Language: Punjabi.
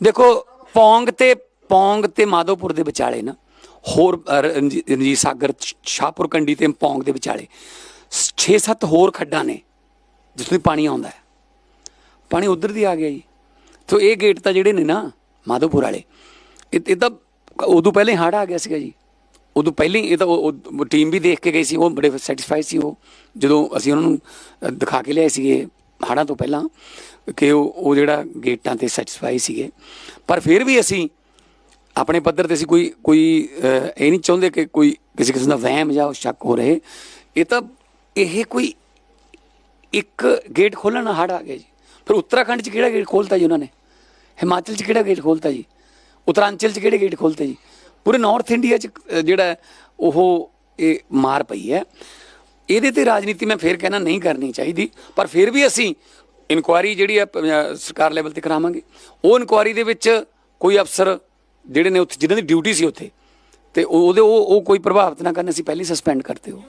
ਦੇਖੋ ਪੌਂਗ ਤੇ ਪੌਂਗ ਤੇ ਮਾਧੋਪੁਰ ਦੇ ਵਿਚਾਲੇ ਨਾ ਹੋਰ ਅ, ਰਣਜੀਤ ਸਾਗਰ ਸ਼ਾਹਪੁਰ ਕੰਡੀ ਤੇ ਪੌਂਗ ਦੇ ਵਿਚਾਲੇ 6-7 ਹੋਰ ਖੱਡਾਂ ਨੇ ਜਿੱਥੋਂ ਦੀ ਪਾਣੀ ਆਉਂਦਾ ਹੈ। ਪਾਣੀ ਉਧਰ ਦੀ ਆ ਗਿਆ ਜੀ। ਤੋ ਇਹ ਗੇਟ ਤਾਂ ਜਿਹੜੇ ਨੇ ਨਾ ਮਾਧੋਪੁਰ ਵਾਲੇ ਇਹ ਇਹ ਤਾਂ ਉਦੋਂ ਪਹਿਲੇ ਹੜ ਆ ਗਿਆ ਸੀਗਾ ਜੀ। ਉਦੋਂ ਪਹਿਲੇ ਹੀ ਇਹ ਤਾਂ ਟੀਮ ਵੀ ਦੇਖ ਕੇ ਗਈ ਸੀ ਉਹ ਬੜੇ ਸੈਟੀਸਫਾਈ ਸੀ ਉਹ। ਜਦੋਂ ਅਸੀਂ ਉਹਨਾਂ ਨੂੰ ਦਿਖਾ ਕੇ ਲਿਆਏ ਸੀਗੇ ਹੜਾਂ ਤੋਂ ਪਹਿਲਾਂ ਕਿ ਉਹ ਉਹ ਜਿਹੜਾ ਗੇਟਾਂ ਤੇ ਸੈਟੀਸਫਾਈ ਸੀਗੇ। ਪਰ ਫਿਰ ਵੀ ਅਸੀਂ ਆਪਣੇ ਪੱਧਰ ਤੇ ਅਸੀਂ ਕੋਈ ਕੋਈ ਇਹ ਨਹੀਂ ਚਾਹੁੰਦੇ ਕਿ ਕੋਈ ਕਿਸੇ ਕਿਸਮ ਦਾ ਵਹਿਮ ਜਾਂ ਸ਼ੱਕ ਹੋ ਰਹੇ। ਇਹ ਤਾਂ ਇਹ ਕੋਈ ਇੱਕ ਗੇਟ ਖੋਲਣ ਨਾਲ ਹੜ ਆ ਗਿਆ ਜੀ। ਫਿਰ ਉੱਤਰਾਖੰਡ 'ਚ ਕਿਹੜਾ ਗੇਟ ਖੋਲਤਾ ਜੀ ਉਹਨਾਂ ਨੇ? ਹਿਮਾਚਲ 'ਚ ਕਿਹੜਾ ਗੇਟ ਖੋਲਤਾ ਜੀ? ਉੱਤਰਾਂਚਲ 'ਚ ਕਿਹੜੇ ਗੇਟ ਖੋਲਤੇ ਜੀ? ਪੂਰੇ ਨਾਰਥ ਇੰਡੀਆ 'ਚ ਜਿਹੜਾ ਉਹ ਇਹ ਮਾਰ ਪਈ ਹੈ। ਇਹਦੇ ਤੇ ਰਾਜਨੀਤੀ ਮੈਂ ਫੇਰ ਕਹਿਣਾ ਨਹੀਂ ਕਰਨੀ ਚਾਹੀਦੀ, ਪਰ ਫਿਰ ਵੀ ਅਸੀਂ ਇਨਕੁਆਰੀ ਜਿਹੜੀ ਹੈ ਅ, ਸਰਕਾਰ ਲੈਵਲ ਤੇ ਕਰਾਵਾਂਗੇ। ਉਹ ਇਨਕੁਆਰੀ ਦੇ ਵਿੱਚ ਕੋਈ ਅਫਸਰ ਜਿਹੜੇ ਨੇ ਉੱਥੇ ਜਿਨ੍ਹਾਂ ਦੀ ਡਿਊਟੀ ਸੀ ਉੱਥੇ ਤੇ ਉਹਦੇ ਉਹ ਉਹ ਕੋਈ ਪ੍ਰਭਾਵਿਤ ਨਾ ਕਰਨ ਅਸੀਂ ਪਹਿਲੀ ਸਸਪੈਂਡ ਕਰਤੇ ਹੋ